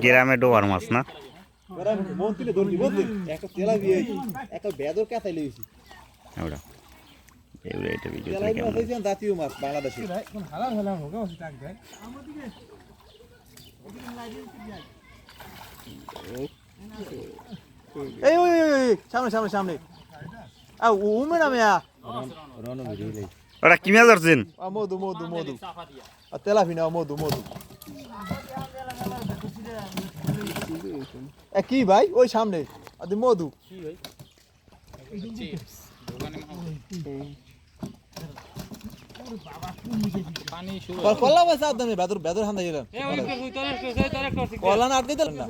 গ্রামে ডোবার মাছ না? জাতীয় মাছ বাংলাদেশে এই ওই সামনে সামনে সামনে। আ। উমে না মিয়া ওটা কি মাছ ধরছেন মধু মধু মধু আ তেলাপি না মধু মধু এ কি ভাই ওই সামনে আদি মধু কলা মাছ আদমে বেদর বেদর হান্দা গেলাম কলা না আটকে দিলেন না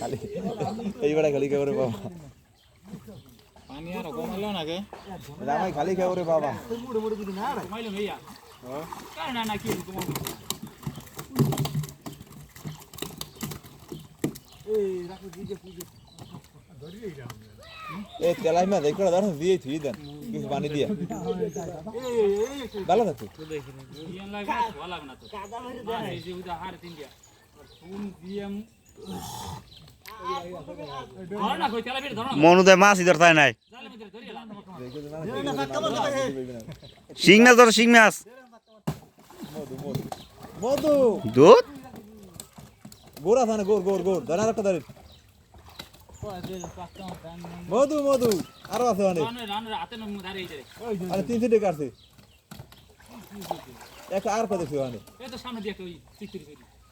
খালি এইবারে খালি কে করে বাবা। পানি আর কমালো না কে রামাই খালি কে করে বাবা। এ তেলাই মা দেখো দিয়ে থুই দেন কিছু পানি দিয়ে। ভালো থাকতো মনুদয় মাছই তাই নাই। শিং মাছ ধরো শিং মাছ মধু মধু মধু দুধ? গোর আছে না গোর গোর গোর দাঁড়া একটা দাঁড়িয়ে মধু মধু আরও আছে অনেক। আরে তিন তিনটে কাটছে। একটা আর পা দেখছি অনেক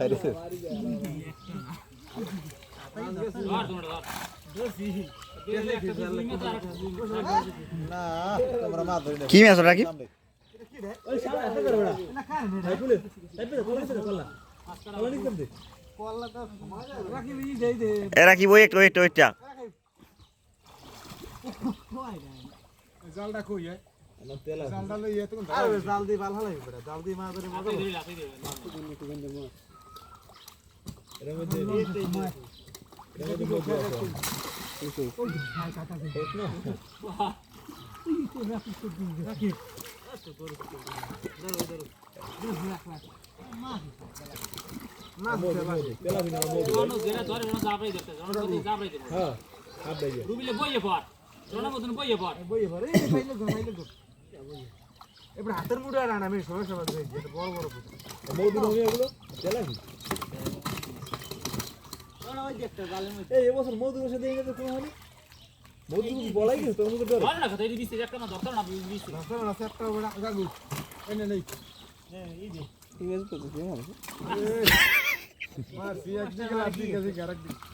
তো তো না কি মাছ রাখি সামনে। এরা কি বই একটা ওইটা ওইটা জাল দিয়ে ভালো লাগে বেটা জাল দিয়ে মাছ ধরে মজা লাগে। এর মধ্যে এর মধ্যে মধু আছে। মধু, মধু, তেলাপিয়া না মধু। হ্যাঁ, হাত দিয়ে। বইয়ে ভরে, এই খাইলে খাইলে গো। এবার হাতের মুঠে আর আনা, আমি দিয়েছি, এটা বড় বড় পুঁটি। মধু এগুলো? তেলাপি? এই এবছর মধু বসে দেয় না তো কোনো হয়নি? মধু বলাই গেছে তোর মুখে ডরে? না, আছে একটা বড় গাগু। এনে নেই।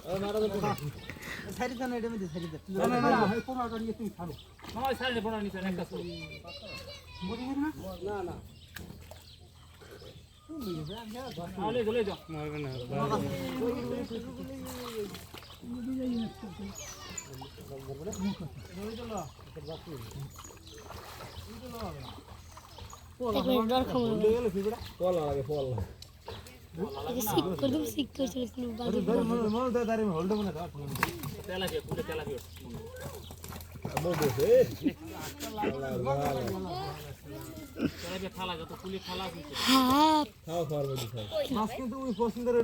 ও, মারা যাবে না। না, না, না, এই নিয়ে তুমি? ফল লাগে, ফল। সিক করে দেবো সিক করে চলে কোনো বাড়ি মনে- মনে ধর, দাঁড়িয়ে hold দেবো না, ধর। মধু আছে, এই। হ্যাঁ খাও, খাওয়ার মধ্যে খাও। মাছ কিন্তু ওই পছন্দের